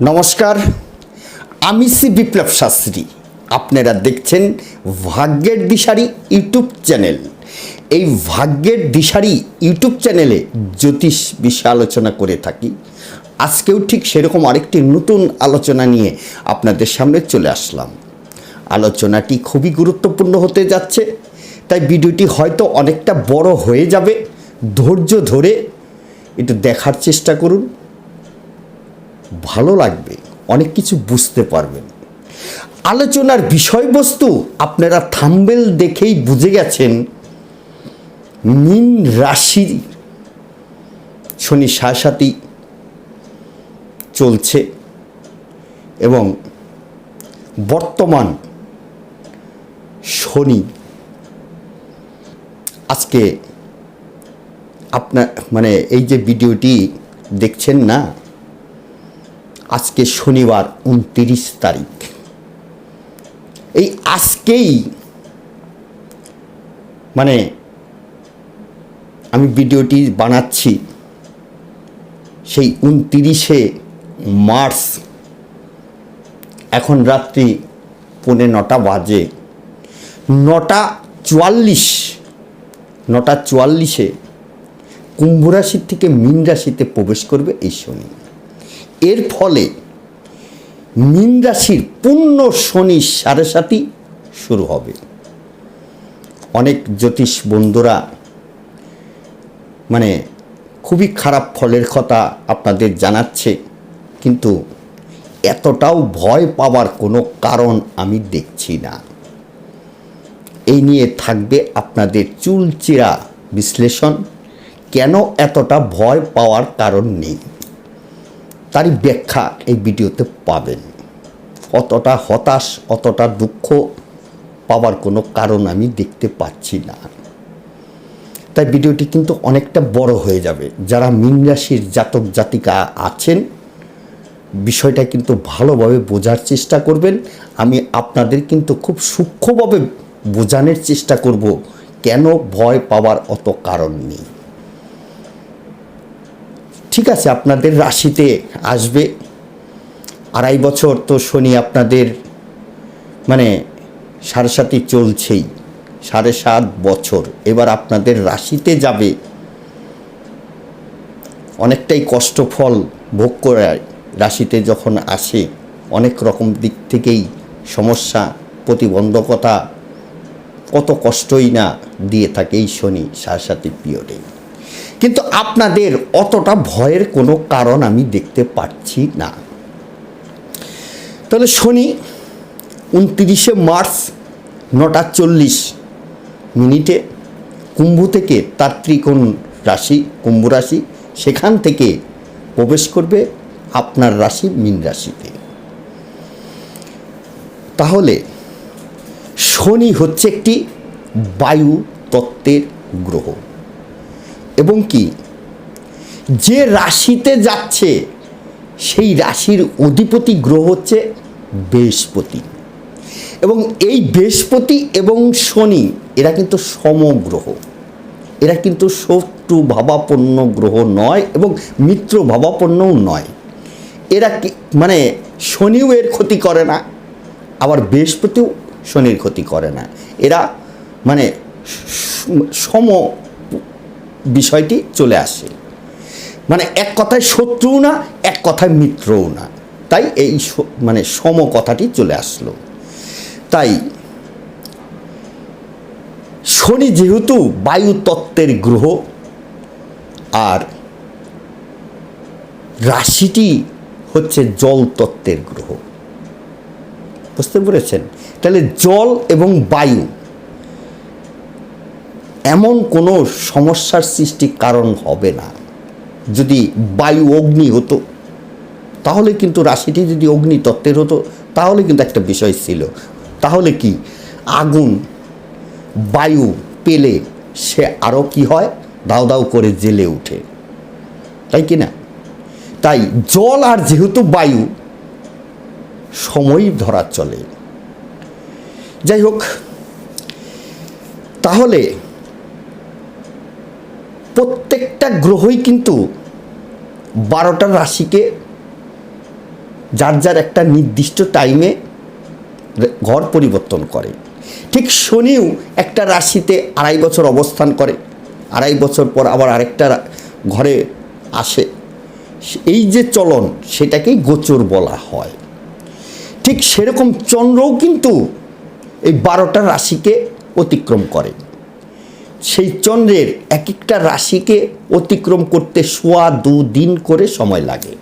নমস্কার, আমি সি বিপ্লব শাস্ত্রী। আপনারা দেখছেন ভাগ্যের দিশারি ইউটিউব চ্যানেল। এই ভাগ্যের দিশারি ইউটিউব চ্যানেলে জ্যোতিষ বিষয়ে আলোচনা করে থাকি। আজকেও ঠিক সেরকম আরেকটি নতুন আলোচনা নিয়ে আপনাদের সামনে চলে আসলাম। আলোচনাটি খুবই গুরুত্বপূর্ণ হতে যাচ্ছে, তাই ভিডিওটি হয়তো অনেকটা বড় হয়ে যাবে। ধৈর্য ধরে একটু দেখার চেষ্টা করুন। ভালো লাগবে, অনেক কিছু বুঝতে পারবেন। আলোচনার বিষয়বস্তু আপনারা থাম্বেল দেখেই বুঝে গেছেন, মিন রাশি শনি সাথী চলছে এবং বর্তমান শনি আজকে আপনার মানে এই যে ভিডিওটি দেখছেন না আজকে শনিবার উনতিরিশ তারিখ। এই আজকেই মানে আমি ভিডিওটি বানাচ্ছি সেই উনতিরিশে মার্চ। এখন রাত্রি পৌনে নটা বাজে। নটা চুয়াল্লিশ, নটা চুয়াল্লিশে কুম্ভ রাশির থেকে মীন রাশিতে প্রবেশ করবে এই শনি। এর ফলে মীন রাশির পূর্ণ শনি সাড়ে সাথী শুরু হবে। অনেক জ্যোতিষ বন্ধুরা মানে খুবই খারাপ ফলের কথা আপনাদের জানাচ্ছে, কিন্তু এতটাও ভয় পাওয়ার কোনো কারণ আমি দেখছি না। এই নিয়ে থাকবে আপনাদের চুলচিরা বিশ্লেষণ, কেন এতটা ভয় পাওয়ার কারণ নেই? তারই ব্যাখ্যা এই ভিডিওতে পাবেন। অতটা হতাশ, অতটা দুঃখ পাওয়ার কোনো কারণ আমি দেখতে পাচ্ছি না। তাই ভিডিওটি কিন্তু অনেকটা বড় হয়ে যাবে। যারা মীন রাশির জাতক জাতিকা আছেন, বিষয়টা কিন্তু ভালোভাবে বোঝার চেষ্টা করবেন। আমি আপনাদের কিন্তু খুব সূক্ষ্মভাবে বোঝানোর চেষ্টা করব, কেন ভয় পাওয়ার অত কারণ নেই। ঠিক আছে, আপনাদের রাশিতে আসবে। আড়াই বছর তো শনি আপনাদের মানে সাড়ে সাতই চলছেই, সাড়ে সাত বছর। এবার আপনাদের রাশিতে যাবে। অনেকটাই কষ্টফল ভোগ করে রাশিতে যখন আসে, অনেক রকম দিক থেকেই সমস্যা, প্রতিবন্ধকতা, কত কষ্টই না দিয়ে থাকে এই শনি সাড়ে সাতই পিরিয়ডে কিন্তু আপনাদের অতটা ভয়ের কোনো কারণ আমি দেখতে পাচ্ছি না। তাহলে শনি উনত্রিশে মার্চ নটা চল্লিশ মিনিটে কুম্ভ থেকে তার ত্রিকোণ রাশি, কুম্ভ রাশি, সেখান থেকে প্রবেশ করবে আপনার রাশি, মীন রাশিতে। তাহলে শনি হচ্ছে একটি বায়ু তত্ত্বের গ্রহ। এবং কি? যে রাশিতে যাচ্ছে, সেই রাশির অধিপতি গ্রহ হচ্ছে বৃহস্পতি। এবং এই বৃহস্পতি এবং শনি, এরা কিন্তু সমগ্রহ। এরা কিন্তু শত্রু ভাবাপন্ন গ্রহ নয় এবং মিত্র ভাবাপন্নও নয়। এরা কি মানে শনিও এর ক্ষতি করে না, আবার বৃহস্পতিও শনির ক্ষতি করে না। এরা মানে সম বিষয়টি চলে আসে। মানে এক কথায় শত্রুও না, এক কথায় মিত্রও না। তাই এই মানে সম কথাটি চলে আসলো। তাই শনি যেহেতু বায়ু তত্ত্বের গ্রহ, আর রাশিটি হচ্ছে জল তত্ত্বের গ্রহ। বুঝতে পেরেছেন? তাহলে জল এবং বায়ু এমন কোনো সমস্যার সৃষ্টির কারণ হবে না। যদি বায়ু অগ্নি হতো, তাহলে কিন্তু রাশিটি যদি অগ্নি তত্ত্বের হতো, তাহলে কিন্তু একটা বিষয় ছিল। তাহলে কি? আগুন, বায়ু পেলে সে আরও কি হয়? দাও দাও করে জেলে উঠে তাই কি না? তাই জল আর যেহেতু বায়ু সময় ধরা চলে। যাই হোক, তাহলে প্রত্যেকটা গ্রহই কিন্তু বারোটা রাশিকে যার যার একটা নির্দিষ্ট টাইমে ঘর পরিবর্তন করে। ঠিক শনিও একটা রাশিতে আড়াই বছর অবস্থান করে। আড়াই বছর পর আবার আরেকটা ঘরে আসে। এই যে চলন, সেটাকেই গোচর বলা হয়। ঠিক সেরকম চন্দ্রও কিন্তু এই বারোটা রাশিকে অতিক্রম করে। সেই চন্দ্রের এক একটা রাশিকে অতিক্রম করতে সোয়া দু দিন করে সময় লাগে।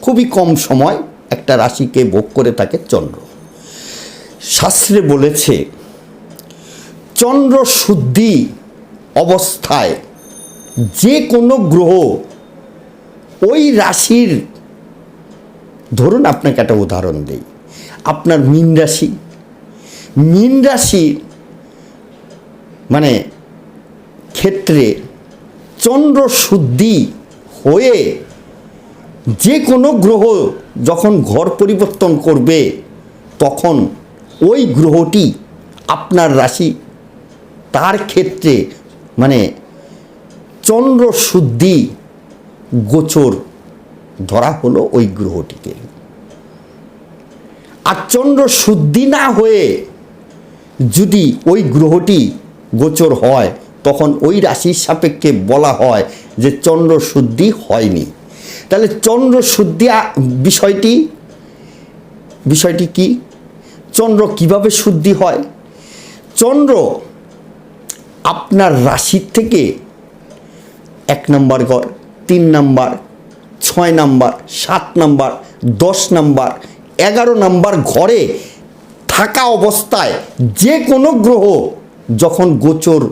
খুবই কম সময় একটা রাশিকে ভোগ করে থাকে চন্দ্র। শাস্ত্রে বলেছে, চন্দ্র শুদ্ধি অবস্থায় যে কোনো গ্রহ ওই রাশির, ধরুন আপনাকে একটা উদাহরণ দেই, আপনার মীন রাশি। মীন রাশি মানে ক্ষেত্রে চন্দ্র শুদ্ধি হয়ে যে কোনো গ্রহ যখন ঘর পরিবর্তন করবে, তখন ওই গ্রহটি আপনার রাশি, তার ক্ষেত্রে মানে চন্দ্র শুদ্ধি গোচর ধরা হলো ওই গ্রহটিকে। আর চন্দ্র শুদ্ধি না হয়ে যদি ওই গ্রহটি গোচর হয় তখন ওই রাশির সাপেক্ষে বলা হয় যে চন্দ্র শুদ্ধি হয়নি। তাহলে চন্দ্র শুদ্ধি বিষয়টি বিষয়টি কি? চন্দ্র কীভাবে শুদ্ধি হয়? চন্দ্র আপনার রাশির থেকে এক নম্বর ঘর, তিন নাম্বার, ছয় নাম্বার, সাত নাম্বার, দশ নাম্বার, এগারো নাম্বার ঘরে থাকা অবস্থায় যে কোনো গ্রহ যখন গোচর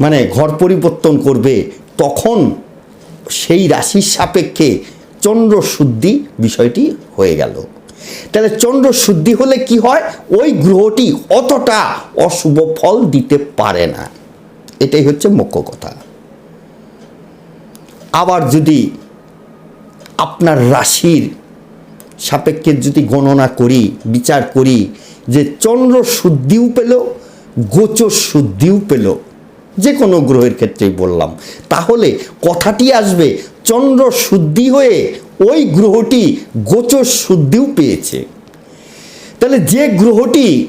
মানে ঘর পরিবর্তন করবে, তখন সেই রাশির সাপেক্ষে চন্দ্র শুদ্ধি বিষয়টি হয়ে গেল। তাহলে চন্দ্র শুদ্ধি হলে কি হয়? ওই গ্রহটি অতটা অশুভ ফল দিতে পারে না। এটাই হচ্ছে মুখ্য কথা। আবার যদি আপনার রাশির সাপেক্ষে যদি গণনা করি, বিচার করি যে চন্দ্র শুদ্ধিও পেল গোচর শুদ্ধিও পেল যে কোনো গ্রহের ক্ষেত্রেই বললাম। তাহলে কথাটি আসবে, চন্দ্র শুদ্ধি হয়ে ওই গ্রহটি গোচর শুদ্ধিও পেয়েছে। তাহলে যে গ্রহটি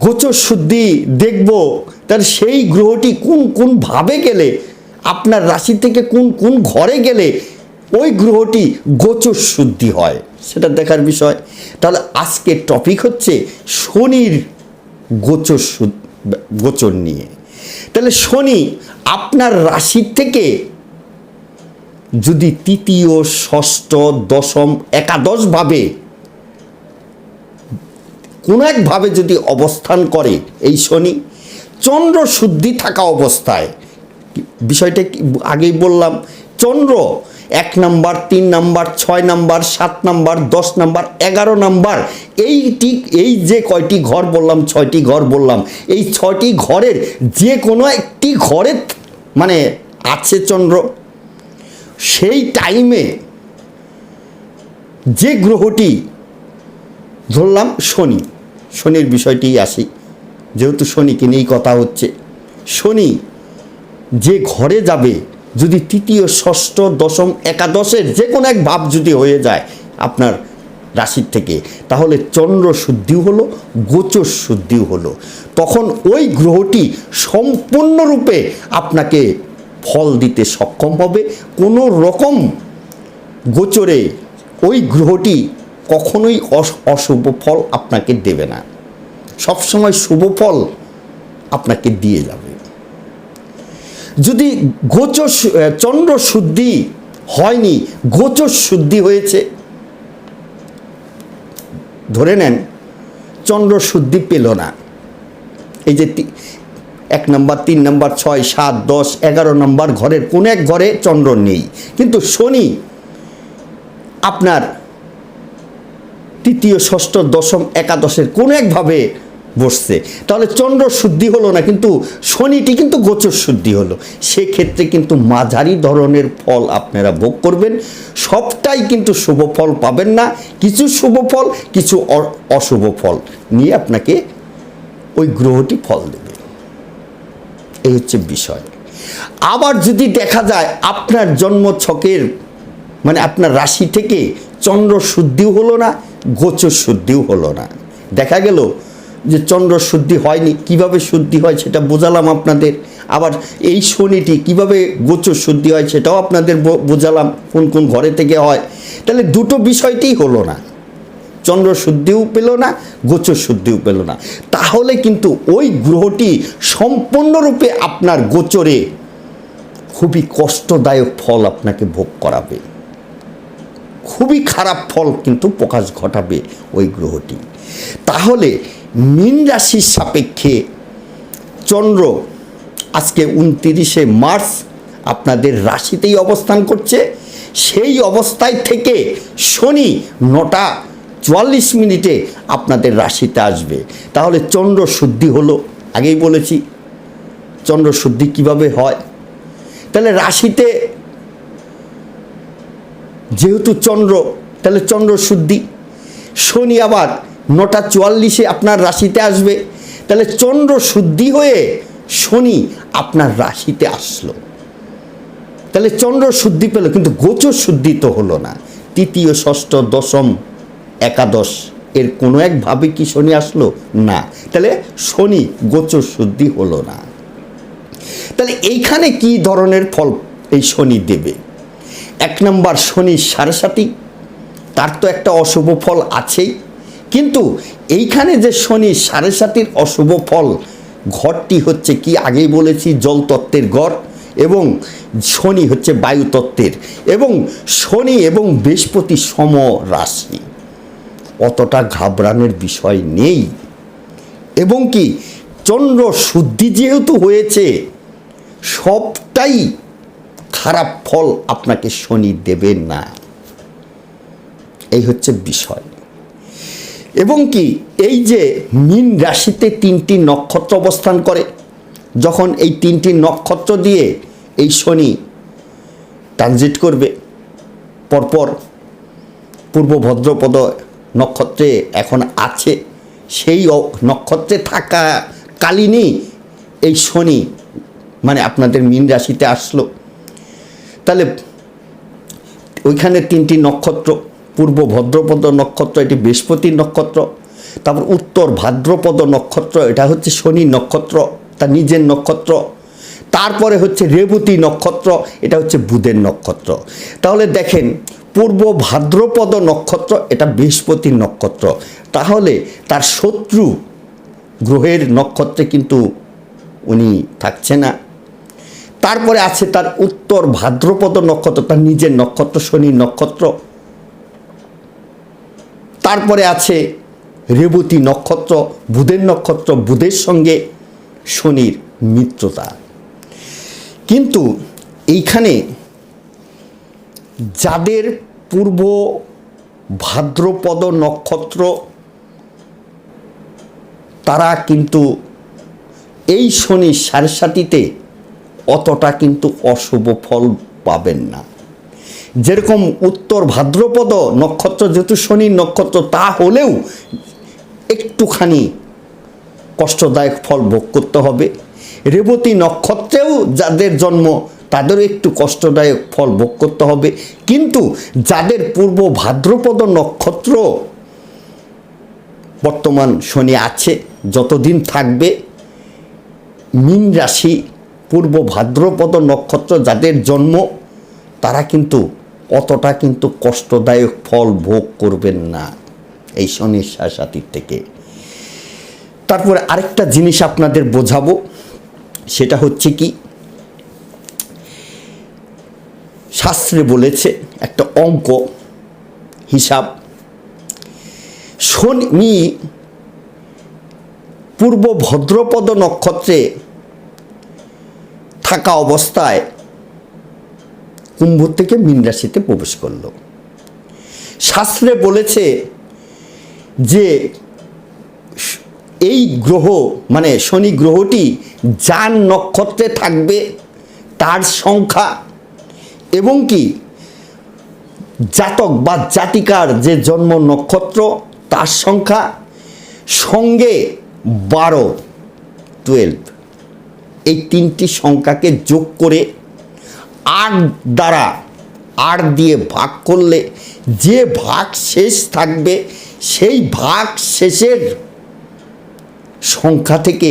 গোচর শুদ্ধি দেখব তার সেই গ্রহটি কোন কোন ভাবে গেলে, আপনার রাশি থেকে কোন কোন ঘরে গেলে ওই গ্রহটি গোচর শুদ্ধি হয়, সেটা দেখার বিষয়। তাহলে আজকের টপিক হচ্ছে শনির গোচর শুদ্ধ- গোচর নিয়ে। তাহলে শনি আপনার রাশির থেকে যদি তৃতীয়, ষষ্ঠ, দশম একাদশভাবে কোনো একভাবে যদি অবস্থান করে এই শনি, চন্দ্র শুদ্ধি থাকা অবস্থায়, বিষয়টা আগেই বললাম, চন্দ্র এক নাম্বার, তিন নাম্বার, ছয় নাম্বার, সাত নাম্বার, দশ নাম্বার, এগারো নাম্বার। এইটি এই যে কয়টি ঘর বললাম, ছয়টি ঘর বললাম, এই ছয়টি ঘরের যে কোনো একটি ঘরে মানে আছে চন্দ্র, সেই টাইমে যে গ্রহটি, ধরলাম শনি। শনির বিষয়টি আসি, যেহেতু শনিকে নিয়েই কথা হচ্ছে। শনি যে ঘরে যাবে যদি তৃতীয়, ষষ্ঠ, দশম, একাদশের যে কোনো এক ভাব যদি হয়ে যায় আপনার রাশির থেকে, তাহলে চন্দ্র শুদ্ধিও হলো, গোচর শুদ্ধিও হলো। তখন ওই গ্রহটি সম্পূর্ণরূপে আপনাকে ফল দিতে সক্ষম হবে। কোনো রকম গোচরে ওই গ্রহটি কখনোই অশুভ ফল আপনাকে দেবে না। সবসময় শুভ ফল আপনাকে দিয়ে যাবে। যদি গোচর চন্দ্র শুদ্ধি হয়নি গোচর শুদ্ধি হয়েছে, ধরে নেন চন্দ্র শুদ্ধি পেল না। এই যে এক নম্বর, তিন নম্বর, ছয়, সাত, দশ, এগারো নম্বর ঘরের কোন এক ঘরে চন্দ্র নেই। কিন্তু শনি আপনার তৃতীয়, ষষ্ঠ, দশম, একাদশের কোনো একভাবে বসছে। তাহলে চন্দ্র শুদ্ধি হলো না, কিন্তু শনিটি কিন্তু গোচর শুদ্ধি হলো। সেক্ষেত্রে কিন্তু মাঝারি ধরনের ফল আপনারা ভোগ করবেন। সবটাই কিন্তু শুভ ফল পাবেন না। কিছু শুভ ফল, কিছু অশুভ ফল নিয়ে আপনাকে ওই গ্রহটি ফল দেবে। এই হচ্ছে বিষয়। আবার যদি দেখা যায় আপনার জন্ম ছকের মানে আপনার রাশি থেকে চন্দ্র শুদ্ধিও হলো না, গোচর শুদ্ধিও হলো না। দেখা গেল যে চন্দ্র শুদ্ধি হয়নি, কীভাবে শুদ্ধি হয় সেটা বোঝালাম আপনাদের। আবার এই শনিটি কীভাবে গোচর শুদ্ধি হয় সেটাও আপনাদের বোঝালাম কোন কোন ঘরে থেকে হয়। তাহলে দুটো বিষয়টিই হলো না। চন্দ্র শুদ্ধিও পেল না, গোচর শুদ্ধিও পেল না। তাহলে কিন্তু ওই গ্রহটি সম্পূর্ণরূপে আপনার গোচরে খুবই কষ্টদায়ক ফল আপনাকে ভোগ করাবে। খুবই খারাপ ফল কিন্তু প্রকাশ ঘটাবে ওই গ্রহটি। তাহলে মীন রাশির সাপেক্ষে চন্দ্র আজকে উনতিরিশে মার্চ আপনাদের রাশিতেই অবস্থান করছে। সেই অবস্থায় থেকে শনি নটা চুয়াল্লিশ মিনিটে আপনাদের রাশিতে আসবে। তাহলে চন্দ্র শুদ্ধি হলো, আগেই বলেছি, চন্দ্র শুদ্ধি কীভাবে হয়? তাহলে রাশিতে যেহেতু চন্দ্র, তাহলে চন্দ্র শুদ্ধি। শনি আবার নটা চুয়াল্লিশে আপনার রাশিতে আসবে। তাহলে চন্দ্র শুদ্ধি হয়ে শনি আপনার রাশিতে আসলো। তাহলে চন্দ্র শুদ্ধি পেল, কিন্তু গোচর শুদ্ধি তো হলো না। তৃতীয়, ষষ্ঠ, দশম, একাদশ, এর কোনো একভাবে কি শনি আসলো? না। তাহলে শনি গোচর শুদ্ধি হলো না। তাহলে এইখানে কি ধরনের ফল এই শনি দেবে? এক নম্বর, শনি সাড়ে সাতি তার তো একটা অশুভ ফল আছেই। কিন্তু এইখানে যে শনি, সাড়ে সাতির অশুভ ফল, ঘরটি হচ্ছে কি আগেই বলেছি, জলতত্ত্বের গড় এবং শনি হচ্ছে বায়ুতত্ত্বের এবং শনি এবং বৃহস্পতি সম রাশি। অতটা ঘাবড়ানোর বিষয় নেই। এবং কি চন্দ্র শুদ্ধি যেহেতু হয়েছে, সবটাই খারাপ ফল আপনাকে শনি দেবে না। এই হচ্ছে বিষয়। এবং কি, এই যে মীন রাশিতে তিনটি নক্ষত্র অবস্থান করে, যখন এই তিনটি নক্ষত্র দিয়ে এই শনি ট্রানজিট করবে, পরপর পূর্ব ভদ্রপদ নক্ষত্রে এখন আছে, সেই নক্ষত্রে থাকা কালীনই এই শনি মানে আপনাদের মীন রাশিতে আসলো। তাহলে ওইখানে তিনটি নক্ষত্র পূর্ব ভদ্রপদ নক্ষত্র, এটি বৃহস্পতির নক্ষত্র, তারপর উত্তর ভাদ্রপদ নক্ষত্র, এটা হচ্ছে শনি নক্ষত্র তার নিজের নক্ষত্র, তারপরে হচ্ছে রেবতী নক্ষত্র, এটা হচ্ছে বুধের নক্ষত্র। তাহলে দেখেন, পূর্ব ভাদ্রপদ নক্ষত্র, এটা বৃহস্পতির নক্ষত্র। তাহলে তার শত্রু গ্রহের নক্ষত্রে কিন্তু উনি থাকছে না। তারপরে আছে তার উত্তর ভাদ্রপদ নক্ষত্র, তার নিজের নক্ষত্র, শনি নক্ষত্র। তারপরে আছে রেবতী নক্ষত্র, বুধের নক্ষত্র, বুধের সঙ্গে শনির মিত্রতা। কিন্তু এইখানে যাদের পূর্ব ভাদ্রপদ নক্ষত্র, তারা কিন্তু এই শনি সাড়ে সাতিতে অতটা কিন্তু অশুভ ফল পাবেন না। যেরকম উত্তর ভাদ্রপদ নক্ষত্র যেহেতু শনি নক্ষত্র, তা হলেও একটুখানি কষ্টদায়ক ফল ভোগ করতে হবে। রেবতী নক্ষত্রেও যাদের জন্ম, তাদেরও একটু কষ্টদায়ক ফল ভোগ করতে হবে। কিন্তু যাদের পূর্ব ভাদ্রপদ নক্ষত্র বর্তমান শনি আছে, যতদিন থাকবে, মীন রাশি পূর্ব ভাদ্রপদ নক্ষত্র যাদের জন্ম, তারা কিন্তু অতটা কিন্তু কষ্টদায়ক ফল ভোগ করবেন না এই শনির সাথীর থেকে। তারপরে আরেকটা জিনিস আপনাদের বোঝাবো, সেটা হচ্ছে কি? শাস্ত্রে বলেছে একটা অঙ্ক, হিসাব। শনি পূর্ব ভদ্রপদ নক্ষত্রে থাকা অবস্থায় কুম্ভ থেকে মীন রাশিতে প্রবেশ করল। শাস্ত্রে বলেছে যে, এই গ্রহ মানে শনি গ্রহটি যার নক্ষত্রে থাকবে তার সংখ্যা এবং কি জাতক বা জাতিকার যে জন্ম নক্ষত্র তার সংখ্যা সঙ্গে বারো টুয়েলভ এই তিনটি সংখ্যাকে যোগ করে আট দ্বারা, আট দিয়ে ভাগ করলে যে ভাগ শেষ থাকবে, সেই ভাগ শেষের সংখ্যা থেকে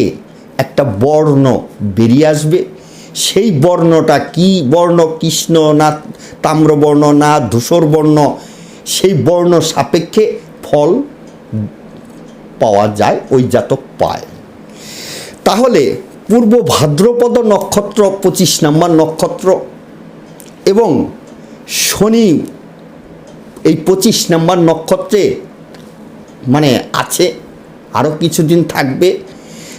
একটা বর্ণ বেরিয়ে আসবে। সেই বর্ণটা কি বর্ণ? কৃষ্ণ না তাম্রবর্ণ না ধূসর বর্ণ? সেই বর্ণ সাপেক্ষে ফল পাওয়া যায়, ওই জাতক পায়। তাহলে পূর্ব ভাদ্রপদ নক্ষত্র পঁচিশ নম্বর নক্ষত্র এবং শনি এই পঁচিশ নম্বর নক্ষত্রে মানে আছে আরও কিছুদিন থাকবে।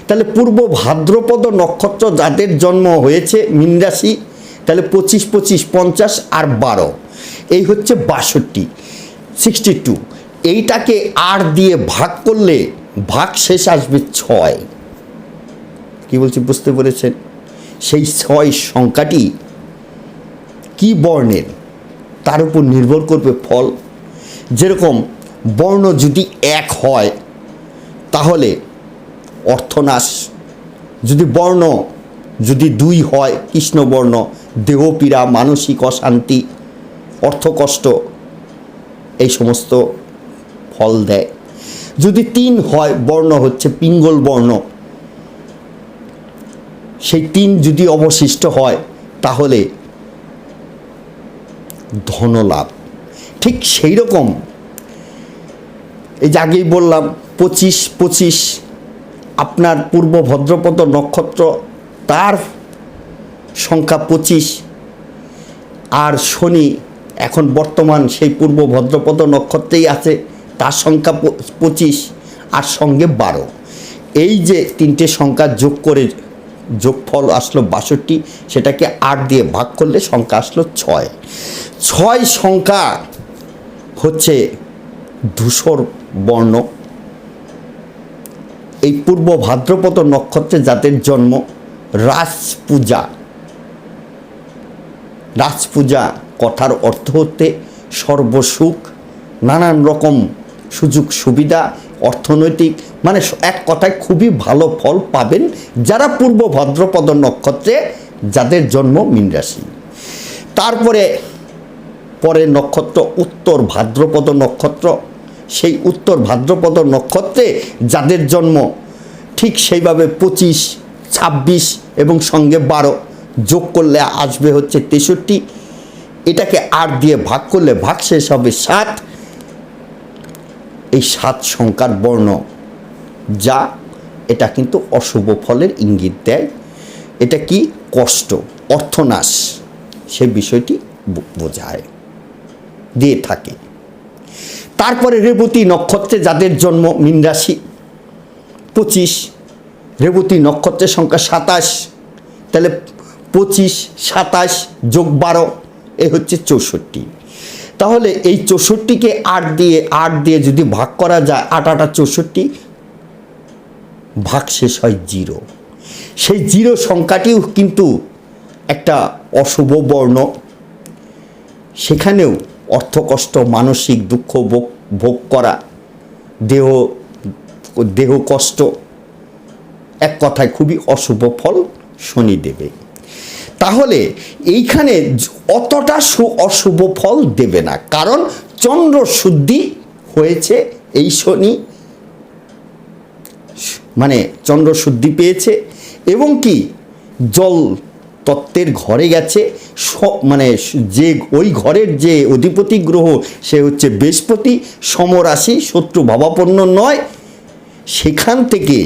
তাহলে পূর্ব ভাদ্রপদ নক্ষত্র যাদের জন্ম হয়েছে মীন রাশি, তাহলে পঁচিশ পঁচিশ, পঞ্চাশ আর বারো, এই হচ্ছে বাষট্টি সিক্সটি টু এইটাকে আট দিয়ে ভাগ করলে ভাগ শেষ আসবে ছয়। কি বলছি, বুঝতে পেরেছেন? সেই ছয় সংখ্যাটি বর্ণের? তার উপর নির্ভর করবে ফল। যেরকম বর্ণ যদি এক হয়, তাহলে অর্থনাশ। যদি বর্ণ যদি দুই হয়, কৃষ্ণবর্ণ, দেহপীড়া, মানসিক অশান্তি, অর্থকষ্ট, এই সমস্ত ফল দেয়। যদি তিন হয়, বর্ণ হচ্ছে পিঙ্গল বর্ণ। সেই তিন যদি অবশিষ্ট হয়, তাহলে ধনলাভ। ঠিক সেই রকম এই যে আগেই বললাম, পঁচিশ পঁচিশ, আপনার পূর্ব ভদ্রপদ নক্ষত্র, তার সংখ্যা পঁচিশ, আর শনি এখন বর্তমান সেই পূর্ব ভদ্রপদ নক্ষত্রেই আছে, তার সংখ্যা পঁচিশ, আর সঙ্গে বারো। এই যে তিনটে সংখ্যা যোগ করে যোগফল আসলো বাষট্টি, সেটাকে আট দিয়ে ভাগ করলে সংখ্যা আসলো ছয়। ছয় সংখ্যা হচ্ছে ধূসর বর্ণ। এই পূর্ব ভাদ্রপদ নক্ষত্রে যাদের জন্ম রাজ পূজা রাজ পূজা কথার অর্থ হতে সর্বসুখ, নানান রকম সুযোগ সুবিধা অর্থনৈতিক মানে এক কথায় খুবই ভালো ফল পাবেন যারা পূর্ব ভদ্রপদ নক্ষত্রে, যাদের জন্ম মীন রাশি। তারপরে, পরের নক্ষত্র উত্তর ভাদ্রপদ নক্ষত্র। সেই উত্তর ভাদ্রপদ নক্ষত্রে যাদের জন্ম ঠিক সেইভাবে পঁচিশ, ছাব্বিশ এবং সঙ্গে বারো যোগ করলে আসবে হচ্ছে তেষট্টি। এটাকে আট দিয়ে ভাগ করলে ভাগ শেষ হবে সাত। এই সাত সংখ্যার বর্ণ, যা এটা কিন্তু অশুভ ফলের ইঙ্গিত দেয়। এটা কি? কষ্ট, অর্থনাশ, সে বিষয়টি বোঝায়, দিয়ে থাকে। তারপরে রেবতী নক্ষত্রে যাদের জন্ম মীন রাশি, পঁচিশ। রেবতী নক্ষত্রের সংখ্যা সাতাশ, তাহলে পঁচিশ, সাতাশ যোগ বারো, এ হচ্ছে চৌষট্টি। তাহলে এই চৌষট্টিকে আট দিয়ে আট দিয়ে যদি ভাগ করা যায়, আট, আটা চৌষট্টি, ভাগ শেষ হয় জিরো। সেই জিরো সংখ্যাটিও কিন্তু একটা অশুভ বর্ণ। সেখানেও অর্থকষ্ট মানসিক দুঃখ ভোগ ভোগ করা, দেহ দেহ কষ্ট, এক কথায় খুবই অশুভ ফল শনি দেবে তাহলে এইখানে অতটা সু অশুভ ফল দেবে না। কারণ চন্দ্র শুদ্ধি হয়েছে, এই শনি মানে চন্দ্র শুদ্ধি পেয়েছে এবং কি জল তত্ত্বের ঘরে গেছে মানে যে ওই ঘরের যে অধিপতি গ্রহ সে হচ্ছে বৃহস্পতি, সমরাশি, শত্রু ভাবাপন্ন নয়। সেখান থেকে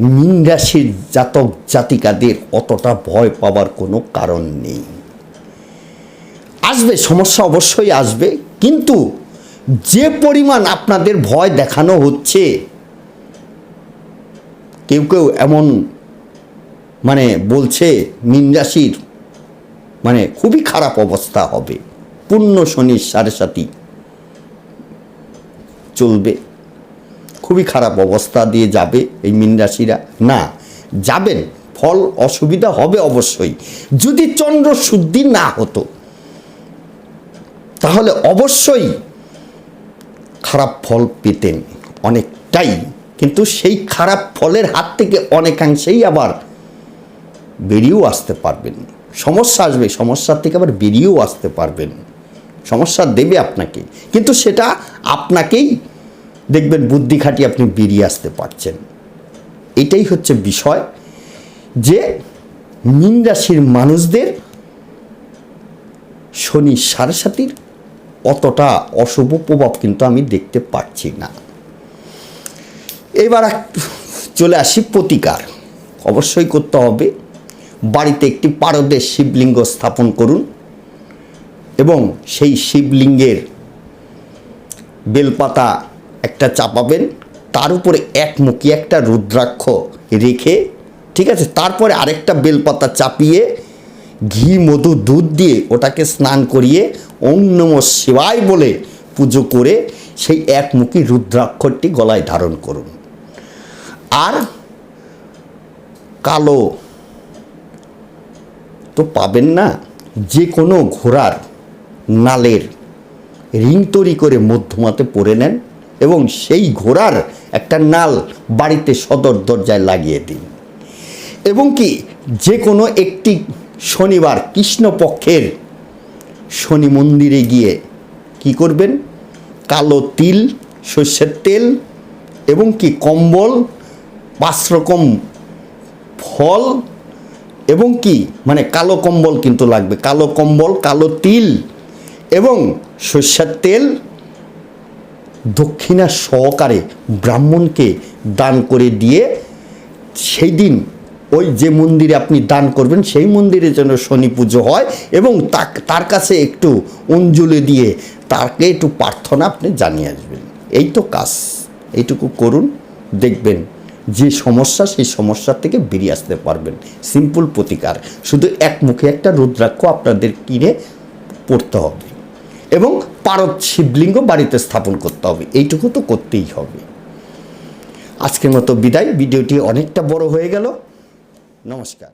মীন জাতক জাতিকাদের অতটা ভয় পাওয়ার কোনো কারণ নেই। আসবে, সমস্যা অবশ্যই আসবে, কিন্তু যে পরিমাণ আপনাদের ভয় দেখানো হচ্ছে, কেউ কেউ এমন মানে বলছে মীন মানে খুবই খারাপ অবস্থা হবে। পূর্ণ শনির সাড়ে সাথী চলবে। খুবই খারাপ অবস্থা দিয়ে যাবে এই মীন রাশিরা। না, যাবেন, ফল অসুবিধা হবে অবশ্যই। যদি চন্দ্র শুদ্ধি না হতো, তাহলে অবশ্যই খারাপ ফল পেতেন অনেকটাই। কিন্তু সেই খারাপ ফলের হাত থেকে অনেকাংশেই আবার বেরিয়েও আসতে পারবেন। সমস্যা আসবে, সমস্যার থেকে আবার বেরিয়েও আসতে পারবেন। সমস্যা দেবে আপনাকে। কিন্তু সেটা আপনাকেই দেখবেন বুদ্ধি খাটিয়ে আপনি বেরিয়ে আসতে পারছেন। এটাই হচ্ছে বিষয় যে মীন রাশির মানুষদের শনি সাড়ে সাতির অতটা অশুভ প্রভাব কিন্তু আমি দেখতে পাচ্ছি না। এবার চলে আসি প্রতিকার। অবশ্যই করতে হবে। বাড়িতে একটি পারদের শিবলিঙ্গ স্থাপন করুন এবং সেই শিবলিঙ্গের বেলপাতা একটা চাপাবেন, তার উপরে একমুখী একটা রুদ্রাক্ষ রেখে, ঠিক আছে, তারপরে আরেকটা বেলপাতা চাপিয়ে, ঘি, মধু, দুধ দিয়ে ওটাকে স্নান করিয়ে নম শিবায় বলে পুজো করে সেই একমুখী রুদ্রাক্ষরটি গলায় ধারণ করুন। আর কালো তো পাবেন না, যে কোনো ঘোড়ার নালের রিং তৈরি করে মধ্যমাতে পরে নেন। এবং সেই ঘোড়ার একটা নাল বাড়িতে সদর দরজায় লাগিয়ে দিন। এবং কি যে কোনো একটি শনিবার কৃষ্ণপক্ষের শনি মন্দিরে গিয়ে কি করবেন? কালো তিল, সর্ষের তেল এবং কি কম্বল, পাঁচ রকম ফল এবং কি মানে কালো কম্বল কিন্তু লাগবে। কালো কম্বল, কালো তিল এবং সর্ষের তেল দক্ষিণা সহকারে ব্রাহ্মণকে দান করে দিয়ে সেই দিন ওই যে মন্দিরে আপনি দান করবেন, সেই মন্দিরে যেন শনি পুজো হয় এবং তার কাছে একটু অঞ্জলি দিয়ে তাকে একটু প্রার্থনা আপনি জানিয়ে আসবেন। এই তো কাজ। এইটুকু করুন, দেখবেন যে সমস্যা, সেই সমস্যার থেকে বেরিয়ে আসতে পারবেন। সিম্পল প্রতিকার। শুধু এক মুখে একটা রুদ্রাক্ষ আপনাদের কিনে পড়তে হবে। এবং পারদ শিবলিঙ্গ বাড়িতে স্থাপন করতে হবে। এইটুকু তো করতেই হবে। আজকের মতো বিদায়। ভিডিওটি অনেকটা বড় হয়ে গেল। নমস্কার।